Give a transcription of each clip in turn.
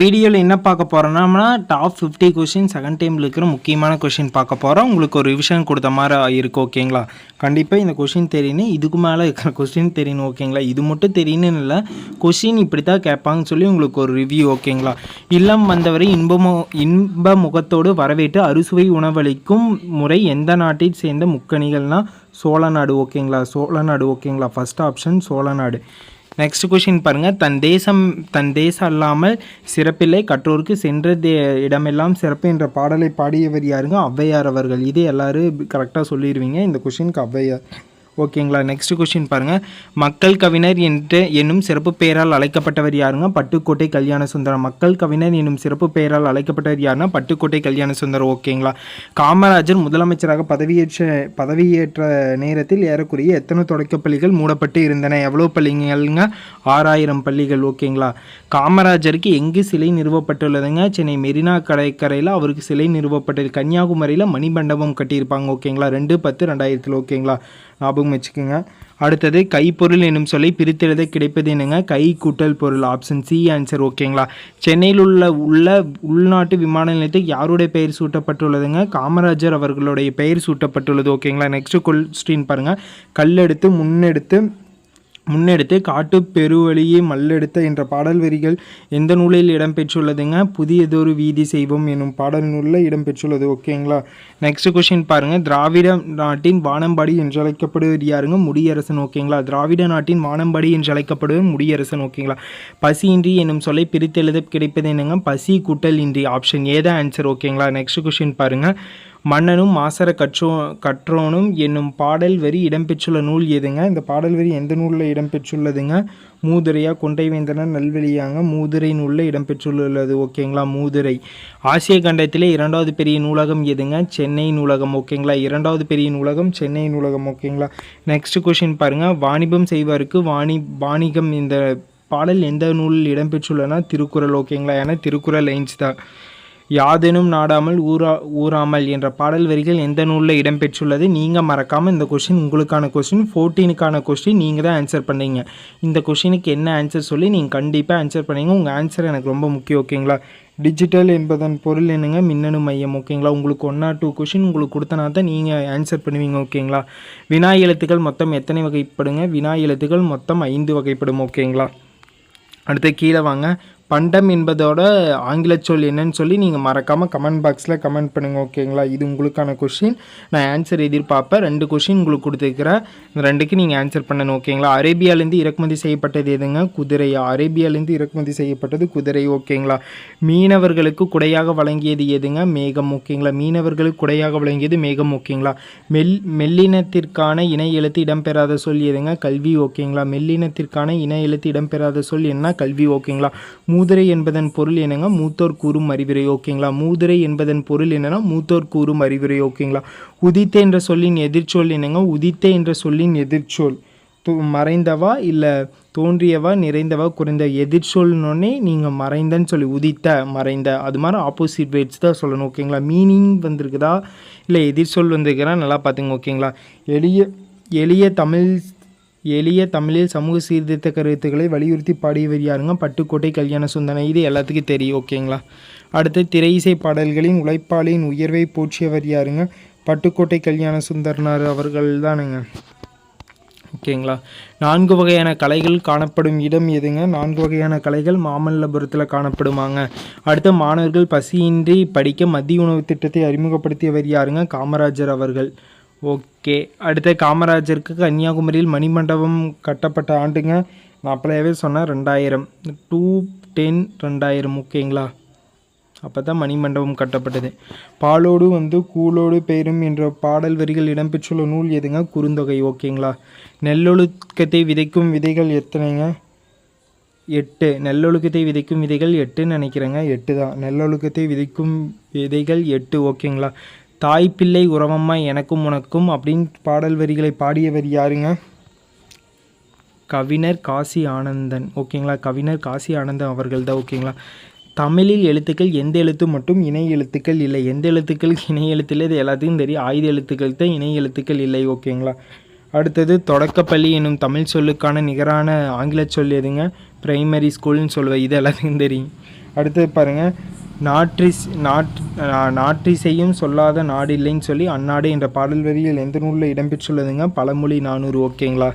வீடியோவில் என்ன பார்க்க போகிறோம்னா டாப் ஃபிஃப்டி கொஷின் செகண்ட் டைமில் இருக்கிற முக்கியமான கொஷின் பார்க்க போகிறோம் உங்களுக்கு ஒரு ரிவிஷன் கொடுத்த மாதிரி இருக்குது ஓகேங்களா கண்டிப்பாக இந்த கொஷின் தெரியணும் இதுக்கு மேலே இருக்கிற கொஷின் தெரியணும் ஓகேங்களா இது மட்டும் தெரியணும்னு இல்லை கொஷின் இப்படி தான் கேட்பாங்கன்னு சொல்லி உங்களுக்கு ஒரு ரிவ்யூ ஓகேங்களா இல்லம் வந்தவரை இன்பமோ இன்ப முகத்தோடு வரவேற்று அறுசுவை உணவளிக்கும் முறை எந்த நாட்டை சேர்ந்த முக்கணிகள்னால் சோழ நாடு ஓகேங்களா சோழ நாடு ஓகேங்களா ஃபஸ்ட் ஆப்ஷன் சோழ நாடு. நெக்ஸ்ட் கொஷின் பாருங்கள் தன் தேசம் தன் தேசம் அல்லாமல் சிறப்பில்லை. கற்றோருக்கு சென்ற தே இடமெல்லாம் சிறப்பு என்ற பாடலை பாடியவர் யாருங்க? ஔவையார் அவர்கள். இது எல்லாரும் கரெக்டாக சொல்லிடுவீங்க இந்த கொஷினுக்கு ஔவையார். ஓகேங்களா? நெக்ஸ்ட் கொஷின் பாருங்கள் மக்கள் கவிஞர் என்று என்னும் சிறப்பு பெயரால் அழைக்கப்பட்டவர் யாருங்க? பட்டுக்கோட்டை கல்யாண சுந்தரம் மக்கள் கவிஞர் என்னும் சிறப்பு பெயரால் அழைக்கப்பட்டவர் யாருன்னா? பட்டுக்கோட்டை கல்யாண சுந்தரம் ஓகேங்களா? காமராஜர் முதலமைச்சராக பதவியேற்ற பதவியேற்ற நேரத்தில் ஏறக்குறைய எத்தனை தொடக்கப் பள்ளிகள் மூடப்பட்டு இருந்தன? எவ்வளோ பள்ளிகள்ங்க? ஆறாயிரம் பள்ளிகள். ஓகேங்களா? காமராஜருக்கு எங்கு சிலை நிறுவப்பட்டுள்ளதுங்க? சென்னை மெரினா கடற்கரையில் அவருக்கு சிலை நிறுவப்பட்டது கன்னியாகுமரியில் மணிமண்டபம் கட்டியிருப்பாங்க. ஓகேங்களா? ரெண்டு பத்து ரெண்டாயிரத்தில். ஓகேங்களா? ஞாபகம் வச்சுக்கோங்க. அடுத்தது கைப்பொருள் என்னும் சொல்லை பிரித்தெழுத கிடைப்பது என்னங்க? கை கூட்டல் பொருள் ஆப்ஷன் சி ஆன்சர் ஓகேங்களா சென்னையில் உள்ள உள்ள உள்நாட்டு விமான நிலையத்துக்கு யாருடைய பெயர் சூட்டப்பட்டுள்ளதுங்க? காமராஜர் அவர்களுடைய பெயர் சூட்டப்பட்டுள்ளது ஓகேங்களா நெக்ஸ்ட் கொஸ்டின் பாருங்கள் கல்லெடுத்து முன்னெடுத்து முன்னெடுத்து காட்டு பெருவழியை மல்லெடுத்த என்ற பாடல் வரிகள் எந்த நூலில் இடம்பெற்றுள்ளதுங்க? புதியதொரு வீதி செய்வோம் என்னும் பாடல் நூலில் இடம்பெற்றுள்ளது. ஓகேங்களா? நெக்ஸ்ட் கொஷின் பாருங்கள் திராவிட நாட்டின் வானம்பாடி என்று அழைக்கப்படுவது யாருங்க? முடியரசன். ஓகேங்களா? திராவிட நாட்டின் வானம்பாடி என்று அழைக்கப்படுவது முடியரசன். ஓகேங்களா? பசியின்றி என்னும் சொல்லை பிரித்தெழுத கிடைப்பது என்னங்க? பசி கூட்டல் இன்றி. ஆப்ஷன் ஏதான் ஆன்சர் ஓகேங்களா? நெக்ஸ்ட் கொஷின் பாருங்கள் மன்னனும் மாசர கற்றோ கற்றோனும் என்னும் பாடல் வரி இடம்பெற்றுள்ள நூல் எதுங்க? இந்த பாடல் வரி எந்த நூலில் இடம்பெற்றுள்ளதுங்க? மூதுரையா கொண்டைவேந்தனர் நல்வெளியாங்க மூதுரை நூலில் இடம்பெற்றுள்ளது ஓகேங்களா? மூதுரை. ஆசிய கண்டத்திலே இரண்டாவது பெரிய நூலகம் எதுங்க? சென்னை நூலகம் ஓகேங்களா? இரண்டாவது பெரிய நூலகம் சென்னை நூலகம் ஓகேங்களா? நெக்ஸ்ட் கொஷின் பாருங்கள் வாணிபம் செய்வாருக்கு வாணி வாணிகம் இந்த பாடல் எந்த நூலில் இடம்பெற்றுள்ளனா? திருக்குறள் ஓகேங்களா? ஏன்னா திருக்குறள் லைன்ஸ் தான். யாதெனும் நாடாமல் ஊரா ஊறாமல் என்ற பாடல் வரிகள் எந்த நூலில் இடம்பெற்றுள்ளது? நீங்கள் மறக்காமல் இந்த கொஷின் உங்களுக்கான கொஷின் ஃபோர்டீனுக்கான கொஷின் நீங்கள் தான் ஆன்சர் பண்ணீங்க. இந்த கொஷினுக்கு என்ன ஆன்சர் சொல்லி நீங்கள் கண்டிப்பாக ஆன்சர் பண்ணீங்க. உங்கள் ஆன்சர் எனக்கு ரொம்ப முக்கியம் ஓகேங்களா டிஜிட்டல் என்பதன் பொருள் என்னங்க? மின்னணு மையம் ஓகேங்களா உங்களுக்கு ஒன் ஆர் டூ கொஷின் உங்களுக்கு கொடுத்தனா தான் நீங்கள் ஆன்சர் பண்ணுவீங்க ஓகேங்களா வினா எழுத்துக்கள் மொத்தம் எத்தனை வகைப்படுங்க? வினா எழுத்துக்கள் மொத்தம் ஐந்து வகைப்படும் ஓகேங்களா அடுத்து கீழே வாங்க. பண்டம் என்பதோட ஆங்கில சொல் என்னன்னு சொல்லி நீங்கள் மறக்காமல் கமெண்ட் பாக்ஸில் கமெண்ட் பண்ணுங்கள் ஓகேங்களா இது உங்களுக்கான கொஷின் நான் ஆன்சர் எதிர்பார்ப்பேன். ரெண்டு கொஷின் உங்களுக்கு கொடுத்துருக்கிறேன். இந்த ரெண்டுக்கு நீங்கள் ஆன்சர் பண்ணணும் ஓகேங்களா அரேபியாலேருந்து இறக்குமதி செய்யப்பட்டது எதுங்க? குதிரை. அரேபியாலேருந்து இறக்குமதி செய்யப்பட்டது குதிரை ஓகேங்களா மீனவர்களுக்கு குடையாக வழங்கியது எதுங்க? மேகம் ஓகேங்களா மீனவர்களுக்கு குடையாக வழங்கியது மேகம் ஓகேங்களா மெல் மெல்லினத்திற்கான இணை எழுத்து இடம்பெறாத சொல் எதுங்க? கல்வி ஓகேங்களா மெல்லினத்திற்கான இணை எழுத்து இடம்பெறாத சொல் என்ன? கல்வி ஓகேங்களா மூ மூதுரை என்பதன் பொருள் என்னங்க? மூத்தோர் கூறும் அறிவுரை ஓகேங்களா? மூதுரை என்பதன் பொருள் என்னன்னா மூத்தோர் கூறும் அறிவுரை ஓகேங்களா? உதித்த என்ற சொல்லின் எதிர்ச்சொல் என்னங்க? உதித்த என்ற சொல்லின் எதிர்ச்சொல். மறைந்தவா இல்லை தோன்றியவா நிறைந்தவா குறைந்த எதிர்ச்சொல்னோடனே நீங்கள் மறைந்தன்னு சொல்லி உதித்த மறைந்த அது மாதிரி ஆப்போசிட் வேர்ட்ஸ் தான் சொல்லணும் ஓகேங்களா? மீனிங் வந்திருக்குதா? இல்லை எதிர்ச்சொல் வந்திருக்குதா? நல்லா பார்த்துங்க ஓகேங்களா? எளிய எளிய தமிழ் எளிய தமிழில் சமூக சீர்திருத்த கருத்துக்களை வலியுறுத்தி பாடியவர் யாருங்க? பட்டுக்கோட்டை கல்யாண சுந்தனை. இது எல்லாத்துக்கும் தெரியும். ஓகேங்களா? அடுத்து திரை இசை பாடல்களின் உழைப்பாளின் உயர்வை போற்றியவர் யாருங்க? பட்டுக்கோட்டை கல்யாண சுந்தரனார் அவர்கள் தானுங்க. ஓகேங்களா? நான்கு வகையான கலைகள் காணப்படும் இடம் எதுங்க? நான்கு வகையான கலைகள் மாமல்லபுரத்தில் காணப்படுமாங்க. அடுத்து மாணவர்கள் பசியின்றி படிக்க மதிய உணவு திட்டத்தை அறிமுகப்படுத்தியவர் யாருங்க? காமராஜர் அவர்கள். ஓகே. அடுத்த காமராஜருக்கு கன்னியாகுமரியில் மணிமண்டபம் கட்டப்பட்ட ஆண்டுங்க. நான் அப்பளையாவே சொன்னேன் ரெண்டாயிரம். டூ டென் ரெண்டாயிரம் ஓகேங்களா? அப்போ தான் மணிமண்டபம் கட்டப்பட்டது. பாலோடு வந்து கூலோடு பெயரும் என்ற பாடல் வரிகள் இடம்பெற்றுள்ள நூல் எதுங்க? குறுந்தொகை ஓகேங்களா? நெல்லொழுக்கத்தை விதைக்கும் விதைகள் எத்தனைங்க? எட்டு. நெல்லொழுக்கத்தை விதைக்கும் விதைகள் எட்டுன்னு நினைக்கிறேங்க. எட்டு தான். நெல்லொழுக்கத்தை விதைக்கும் விதைகள் எட்டு ஓகேங்களா? தாய் பிள்ளை உறவம்மா எனக்கும் உனக்கும் அப்படின்னு பாடல் வரிகளை பாடியவர் யாருங்க? கவிஞர் காசி ஆனந்தன். ஓகேங்களா? கவிஞர் காசி ஆனந்தன் அவர்கள் தான் ஓகேங்களா? தமிழில் எழுத்துக்கள் எந்த எழுத்து மட்டும் இணை எழுத்துக்கள் இல்லை. எந்த எழுத்துக்கள் இணை எழுத்து இல்லை இது எல்லாத்துக்கும் தெரியும். ஆயுத எழுத்துக்கள் தான் இணை எழுத்துக்கள் இல்லை ஓகேங்களா? அடுத்தது தொடக்கப்பள்ளி என்னும் தமிழ் சொல்லுக்கான நிகரான ஆங்கில சொல் எதுங்க? ப்ரைமரி ஸ்கூல்னு சொல்லுவேன் இது எல்லாத்துக்கும் தெரியும். அடுத்தது பாருங்கள் நாற்றிஸ் நாட் நாற்றிசையும் சொல்லாத நாடு இல்லைன்னு சொல்லி அந்நாடு என்ற பாடல் வரியில் எந்த நூலில் இடம்பெற்றுள்ளதுங்க? பழமொழி நானூறு ஓகேங்களா?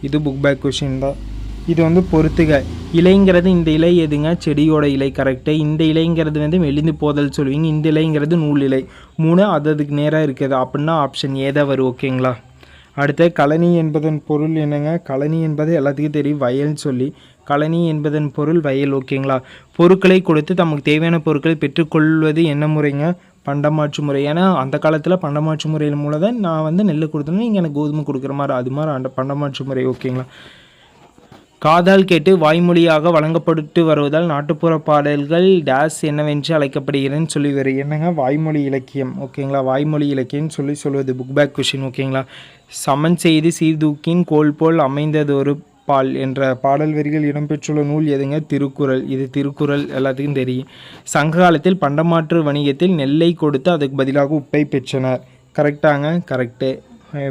இது புக் பேக் கொஷின் தான். இது வந்து பொறுத்துக. இலைங்கிறது இந்த இலை எதுங்க? செடியோட இலை கரெக்டு இந்த இலைங்கிறது வந்து மெலிந்து போதல் சொல்லுவீங்க. இந்த இலைங்கிறது நூல் இலை. மூணு அது அதுக்கு நேராக இருக்குது. அப்படின்னா ஆப்ஷன் ஏதா வரும் ஓகேங்களா? அடுத்து கழனி என்பதன் பொருள் என்னங்க? கழனி என்பது எல்லாத்துக்கும் தெரியும் வயல்னு சொல்லி. கழனி என்பதன் பொருள் வயல் ஓகேங்களா? பொருட்களை கொடுத்து தமக்கு தேவையான பொருட்களை பெற்றுக்கொள்வது என்ன முறைங்க? பண்டமாற்று முறை. ஏன்னா அந்த காலத்தில் பண்டமாற்று முறையில் மூலம் தான் நான் வந்து நெல் கொடுத்தோன்னா நீங்கள் எனக்கு கோதுமை கொடுக்குற மாதிரி அது மாதிரி அந்த பண்டமாற்று முறை ஓகேங்களா? காதால் கேட்டு வாய்மொழியாக வழங்கப்பட்டு வருவதால் நாட்டுப்புற பாடல்கள் டேஸ் என்னவென்று அழைக்கப்படுகிறேன்னு சொல்லி வரும் என்னங்க? வாய்மொழி இலக்கியம். ஓகேங்களா? வாய்மொழி இலக்கியம்னு சொல்லி சொல்வது புக் பேக் கொஷின் ஓகேங்களா? சமன் செய்து சீர்தூக்கின் கோல் போல் அமைந்ததொரு பால் என்ற பாடல் வரிகள் இடம்பெற்றுள்ள நூல் எதுங்க? திருக்குறள். இது திருக்குறள் எல்லாத்துக்கும் தெரியும். சங்க காலத்தில் பண்டமாற்று வணிகத்தில் நெல்லை கொடுத்து அதுக்கு பதிலாக உப்பை பெற்றனர். கரெக்டாங்க கரெக்டு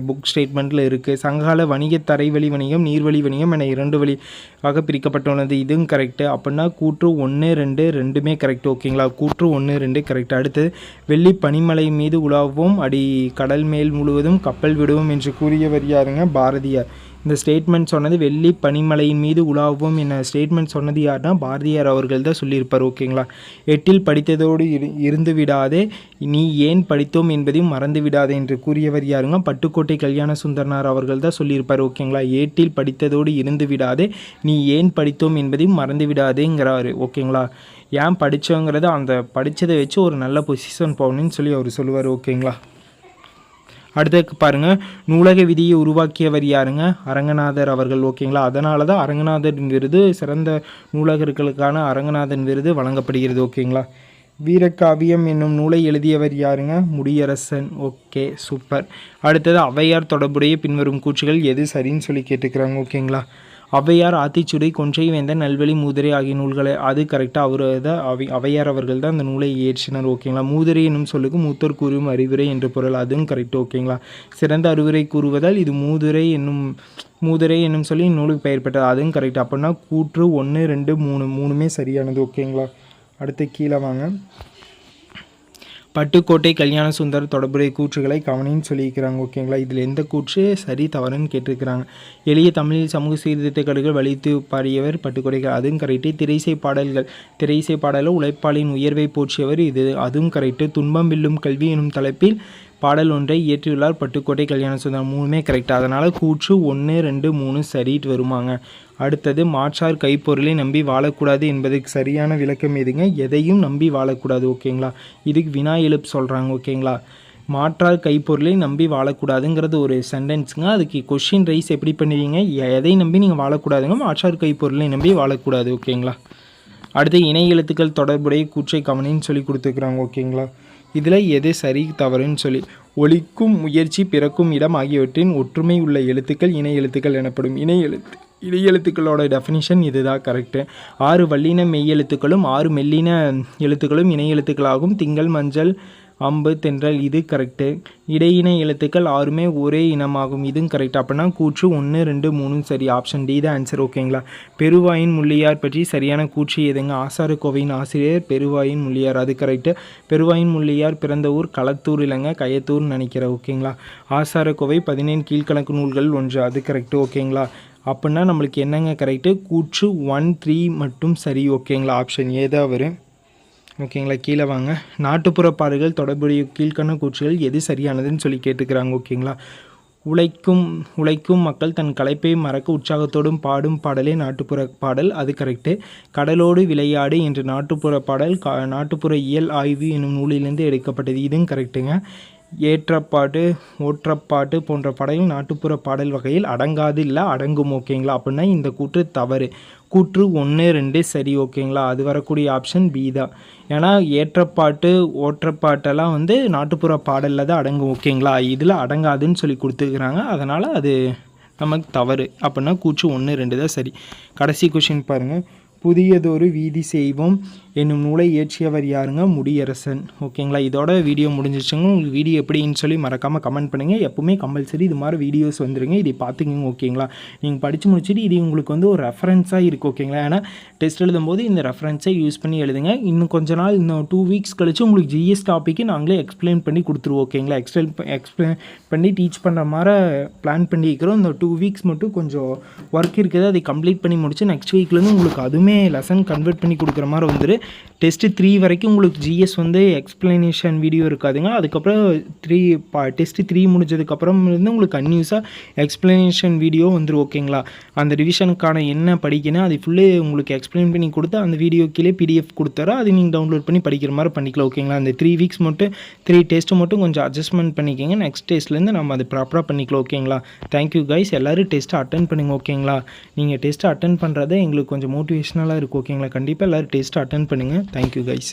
புக் ஸ்டேட்மெண்ட்டில் இருக்குது சங்ககால வணிக தரைவழி வணிகம் நீர்வழி வணிகம் என இரண்டு வழியாக பிரிக்கப்பட்டுள்ளது. இதுவும் கரெக்டு அப்படின்னா கூற்று ஒன்று ரெண்டு ரெண்டுமே கரெக்ட் ஓகேங்களா கூற்று ஒன்று ரெண்டு கரெக்ட் அடுத்தது வெள்ளி பனிமலை மீது உலாவும் அடி கடல் மேல் முழுவதும் கப்பல் விடுவோம் என்று கூறியவர் யாருங்க? பாரதியார். இந்த ஸ்டேட்மெண்ட் சொன்னது வெள்ளி பனிமலையின் மீது உலாவும் என்ன ஸ்டேட்மெண்ட் சொன்னது யாருன்னா பாரதியார் அவர்கள் தான் சொல்லியிருப்பார் ஓகேங்களா? எட்டில் படித்ததோடு இரு இருந்து விடாதே நீ ஏன் படித்தோம் என்பதையும் மறந்து விடாதே என்று கூறியவர் யாருங்க பட்டுக்கோட்டை கல்யாண சுந்தரனார் அவர்கள் தான் சொல்லியிருப்பார் ஓகேங்களா? ஏட்டில் படித்ததோடு இருந்து விடாதே நீ ஏன் படித்தோம் என்பதையும் மறந்து விடாதேங்கிறாரு ஓகேங்களா? ஏன் படித்தோங்கிறத அந்த படித்ததை வச்சு ஒரு நல்ல பொசிஷன் போகணும்னு சொல்லி அவர் சொல்லுவார் ஓகேங்களா? அடுத்ததுக்கு பாருங்கள் நூலக விதியை உருவாக்கியவர் யாருங்க? அரங்கநாதர் அவர்கள் ஓகேங்களா அதனால தான் அரங்கநாதன் விருது சிறந்த நூலகர்களுக்கான அரங்கநாதன் விருது வழங்கப்படுகிறது ஓகேங்களா வீரக்காவியம் என்னும் நூலை எழுதியவர் யாருங்க? முடியரசன் ஓகே சூப்பர் அடுத்தது அவையார் தொடர்புடைய பின்வரும் கூற்றுகள் எது சரின்னு சொல்லி கேட்டுக்கிறாங்க ஓகேங்களா ஔவையார் ஆத்திச்சுடை கொன்றை வேந்தன் நல்வழி மூதிரை ஆகிய நூல்களை அது கரெக்டாக அவர் தான் அவை ஔவையார் அவர்கள் தான் அந்த நூலை இயற்றினர் ஓகேங்களா மூதிரை என்னும் சொல்லுக்கு மூத்தோர் கூறும் அறிவுரை என்று பொருள் அதுவும் கரெக்ட் ஓகேங்களா சிறந்த அறிவுரை கூறுவதால் இது மூதுரை என்னும் மூதுரை என்னும் சொல்லி நூலுக்கு பெயர் பெற்றது அதுவும் கரெக்ட் அப்படின்னா கூற்று ஒன்று ரெண்டு மூணு மூணுமே சரியானது ஓகேங்களா அடுத்து கீழே வாங்க. பட்டுக்கோட்டை கல்யாண சுந்தர் தொடர்புடைய கூற்றுகளை கவனின்னு சொல்லியிருக்கிறாங்க ஓகேங்களா? இதில் எந்த கூற்று சரி தவறுன்னு கேட்டிருக்கிறாங்க. எளிய தமிழில் சமூக சீர்திருத்த வலித்து பாடியவர் பட்டுக்கோட்டைகள் அதுவும் கரெக்டு திரைசை பாடல்கள் திரைசை பாடலில் உழைப்பாளின் உயர்வை போற்றியவர் இது. அதுவும் கரெக்டு துன்பம் வில்லும் கல்வி எனும் தலைப்பில் பாடல் ஒன்றை இயற்றியுள்ளார் பட்டுக்கோட்டை கல்யாண சுந்தரம் மூணுமே கரெக்ட் அதனால் கூற்று ஒன்று ரெண்டு மூணு சரிட்டு வருமாங்க. அடுத்தது மாற்றார் கைப்பொருளை நம்பி வாழக்கூடாது என்பதுக்கு சரியான விளக்கம் எதுங்க? எதையும் நம்பி வாழக்கூடாது ஓகேங்களா? இதுக்கு வினா எழுப்பு சொல்கிறாங்க ஓகேங்களா? மாற்றார் கைப்பொருளை நம்பி வாழக்கூடாதுங்கிறது ஒரு சென்டென்ஸுங்க அதுக்கு கொஷின் ரைஸ் எப்படி பண்ணுவீங்க? எதை நம்பி நீங்கள் வாழக்கூடாதுங்க? மாற்றார் கைப்பொருளை நம்பி வாழக்கூடாது ஓகேங்களா? அடுத்து இணை எழுத்துக்கள் தொடர்புடைய கூற்றை கவனின்னு சொல்லி கொடுத்துருக்குறாங்க ஓகேங்களா? இதில் எது சரி தவறுன்னு சொல்லி ஒழிக்கும் முயற்சி பிறக்கும் இடம் ஆகியவற்றின் ஒற்றுமை உள்ள எழுத்துக்கள் இணை எழுத்துக்கள் எனப்படும். இணை எழுத்து இடையெழுத்துக்களோட டெஃபினிஷன் இதுதான் கரெக்டு ஆறு வல்லின மெய் எழுத்துக்களும் ஆறு மெல்லின எழுத்துக்களும் இணை எழுத்துக்களாகும். திங்கள் மஞ்சள் அம்பு தென்றல் இது கரெக்டு இடையின எழுத்துக்கள் ஆறுமே ஒரே இனமாகும். இதுவும் கரெக்ட் அப்படின்னா கூற்று ஒன்று ரெண்டு மூணு சரி. ஆப்ஷன் டி தான் ஆன்சர் ஓகேங்களா பெருவாயின் முள்ளியார் பற்றி சரியான கூற்று எதுங்க? ஆசாரக்கோவையின் ஆசிரியர் பெருவாயின் முள்ளியார். அது கரெக்டு பெருவாயின் முள்ளியார் பிறந்த ஊர் களத்தூர் இல்லைங்க கயத்தூர்னு நினைக்கிறேன் ஓகேங்களா ஆசாரக்கோவை பதினேழு கீழ்க்கணக்கு நூல்கள் ஒன்று. அது கரெக்டு ஓகேங்களா அப்படின்னா நம்மளுக்கு என்னங்க கரெக்டு கூற்று ஒன் த்ரீ மட்டும் சரி ஓகேங்களா ஆப்ஷன் ஏதா வரும் ஓகேங்களா கீழே வாங்க. நாட்டுப்புற பாடல்கள் தொடர்புடைய கீழ்க்கண கூற்றுகள் எது சரியானதுன்னு சொல்லி கேட்டுக்கிறாங்க ஓகேங்களா? உழைக்கும் உழைக்கும் மக்கள் தன் கலைப்பை மறக்க உற்சாகத்தோடும் பாடும் பாடலே நாட்டுப்புற பாடல் அது கரெக்டு கடலோடு விளையாடு என்ற நாட்டுப்புற பாடல் கா நாட்டுப்புற இயல் ஆய்வு என்னும் நூலிலிருந்து எடுக்கப்பட்டது இதுவும் கரெக்டுங்க ஏற்றப்பாட்டு ஓற்றப்பாட்டு போன்ற பாடல்கள் நாட்டுப்புற பாடல் வகையில் அடங்காது இல்லை அடங்கும் ஓகேங்களா? அப்படின்னா இந்த கூற்று தவறு. கூற்று ஒன்று ரெண்டு சரி ஓகேங்களா? அது வரக்கூடிய ஆப்ஷன் பி தான். ஏன்னா ஏற்றப்பாட்டு ஓற்றப்பாட்டெல்லாம் வந்து நாட்டுப்புற பாடலில் தான் அடங்கும் ஓகேங்களா? இதில் அடங்காதுன்னு சொல்லி கொடுத்துருக்குறாங்க. அதனால் அது நமக்கு தவறு. அப்படின்னா கூற்று ஒன்று ரெண்டு தான் சரி. கடைசி கொஷின் பாருங்கள் புதியதொரு வீதி செய்வோம். என்னும் நூலை இயற்றியவர் யாருங்க? முடியரசன். ஓகேங்களா? இதோட வீடியோ முடிஞ்சிச்சுங்க உங்களுக்கு வீடியோ எப்படின்னு சொல்லி மறக்காமல் கமெண்ட் பண்ணுங்கள் எப்பவுமே கம்பல்சரி இது மாதிரி வீடியோஸ் வந்துருங்க. இதை பார்த்துக்கங்க ஓகேங்களா? நீங்கள் படித்து முடிச்சுட்டு இது உங்களுக்கு வந்து ஒரு ரெஃபரன்ஸாக இருக்குது ஓகேங்களா? ஏன்னா டெஸ்ட் எழுதும்போது இந்த ரெஃபரன்ஸை யூஸ் பண்ணி எழுதுங்க. இன்னும் கொஞ்ச நாள் இன்னும் டூ வீக்ஸ் கழிச்சு உங்களுக்கு ஜிஎஸ் டாப்பிக்கு நாங்களே எக்ஸ்பிளைன் பண்ணி கொடுத்துருவோம் ஓகேங்களா? எக்ஸ்பிளைன் எக்ஸ்பிளைன் பண்ணி டீச் பண்ணுற மாதிரி பிளான் பண்ணியிருக்கிறோம். இந்த டூ வீக்ஸ் மட்டும் கொஞ்சம் ஒர்க் இருக்குது. அதை கம்ப்ளீட் பண்ணி முடிச்சு நெக்ஸ்ட் வீக்லேருந்து உங்களுக்கு அதுவுமே லெசன் கன்வெர்ட் பண்ணி கொடுக்குற மாதிரி வந்துரு. டெஸ்ட்டு த்ரீ வரைக்கும் உங்களுக்கு ஜிஎஸ் வந்து எக்ஸ்பிளனேஷன் வீடியோ இருக்காதுங்க. அதுக்கப்புறம் த்ரீ பா டெஸ்ட்டு த்ரீ முடிஞ்சதுக்கப்புறம் இருந்து உங்களுக்கு கன்யூஸாக எக்ஸ்பிளனேஷன் வீடியோ வந்துடும் ஓகேங்களா அந்த ரிவிஷனுக்கான என்ன படிக்கணும் அது ஃபுல்லு உங்களுக்கு எக்ஸ்பிளைன் பண்ணி கொடுத்து அந்த வீடியோ கீழே பிடிஎஃப் கொடுத்தாரோ அது நீங்கள் டவுன்லோட் பண்ணி படிக்கிற மாதிரி பண்ணிக்கலாம் ஓகேங்களா அந்த த்ரீ வீக்ஸ் மட்டும் த்ரீ டெஸ்ட்டு மட்டும் கொஞ்சம் அட்ஜஸ்ட்மெண்ட் பண்ணிக்கோங்க. நெக்ஸ்ட் டெஸ்ட்லேருந்து நம்ம அது ப்ராப்பராக பண்ணிக்கலாம் ஓகேங்களா தேங்க்யூ கைஸ் எல்லோரும் டெஸ்ட்டை அட்டன் பண்ணுங்க ஓகேங்களா நீங்கள் டெஸ்ட்டை அட்டன் பண்ணுறதே எங்களுக்கு கொஞ்சம் மோட்டிவேஷனலாக இருக்கும் ஓகேங்களா கண்டிப்பாக எல்லோரும் டெஸ்ட்டை அட்டன் பண்ணுங்கள் தேங்க்யூ கைஸ்